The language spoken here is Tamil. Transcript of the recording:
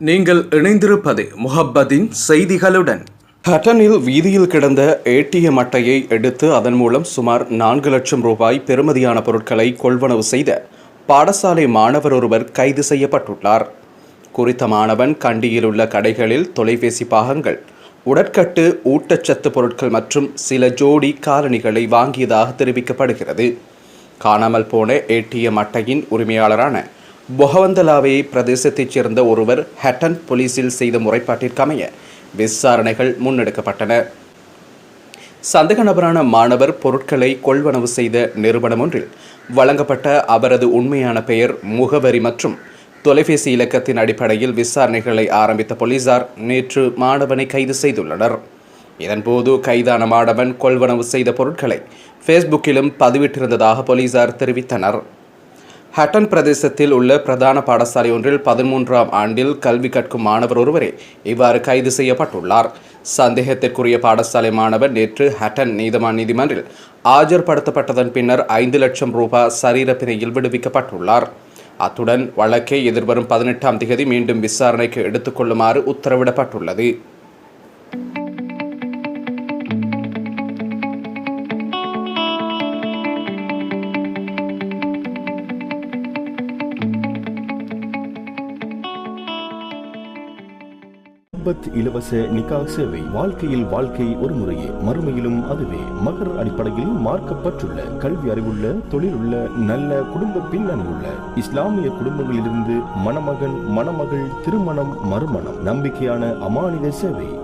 நீங்கள் இணைந்திருப்பது முஹப்பதின் செய்திகளுடன். ஹட்டனில் வீதியில் கிடந்த ஏடிஎம் அட்டையை எடுத்து அதன் மூலம் சுமார் நான்கு லட்சம் ரூபாய் பெறுமதியான பொருட்களை கொள்வனவு செய்த பாடசாலை மாணவர் ஒருவர் கைது செய்யப்பட்டுள்ளார். குறித்த மாணவன் கண்டியில் உள்ள கடைகளில் தொலைபேசி பாகங்கள் உடற்கட்டு ஊட்டச்சத்து பொருட்கள் மற்றும் சில ஜோடி காலணிகளை வாங்கியதாக தெரிவிக்கப்படுகிறது. காணாமல் போன ஏடிஎம் அட்டையின் உரிமையாளரான பொகவந்தலாவே பிரதேசத்தைச் சேர்ந்த ஒருவர் ஹட்டன் போலீஸில் செய்த முறைப்பாட்டிற்கமைய விசாரணைகள் முன்னெடுக்கப்பட்டன. சந்தேக நபரான மாணவர் பொருட்களை கொள்வனவு செய்த நிறுவனம் ஒன்றில் வழங்கப்பட்ட அவரது உண்மையான பெயர் முகவரி மற்றும் தொலைபேசி இலக்கத்தின் அடிப்படையில் விசாரணைகளை ஆரம்பித்த போலீசார் நேற்று மாணவனை கைது செய்துள்ளனர். இதன்போது கைதான மாணவன் கொள்வனவு செய்த பொருட்களை ஃபேஸ்புக்கிலும் பதிவிட்டிருந்ததாக போலீசார் தெரிவித்தனர். ஹட்டன் பிரதேசத்தில் உள்ள பிரதான பாடசாலை ஒன்றில் பதிமூன்றாம் ஆண்டில் கல்வி கற்கும் மாணவர் ஒருவரே இவ்வாறு கைது செய்யப்பட்டுள்ளார். சந்தேகத்திற்குரிய பாடசாலை மாணவர் நேற்று ஹட்டன் நீதவான் நீதிமன்றில் ஆஜர்படுத்தப்பட்டதன் பின்னர் ஐந்து லட்சம் ரூபாய் சரீர பிணையில் விடுவிக்கப்பட்டுள்ளார். அத்துடன் வழக்கை எதிர்வரும் பதினெட்டாம் திகதி மீண்டும் விசாரணைக்கு எடுத்துக்கொள்ளுமாறு உத்தரவிடப்பட்டுள்ளது. முஹப்பத் இலவச நிகா சேவை. வாழ்க்கையில் வாழ்க்கை ஒரு முறையே. மறுமையிலும் அதுவே. மகர் அடிப்படையில் மார்க்கப்பட்டுள்ள கல்வி அறிவுள்ள தொழிலுள்ள நல்ல குடும்ப பின்னணி உள்ள இஸ்லாமிய குடும்பங்களிலிருந்து மணமகன் மணமகள் திருமணம் மறுமணம். நம்பிக்கையான அமானித சேவை.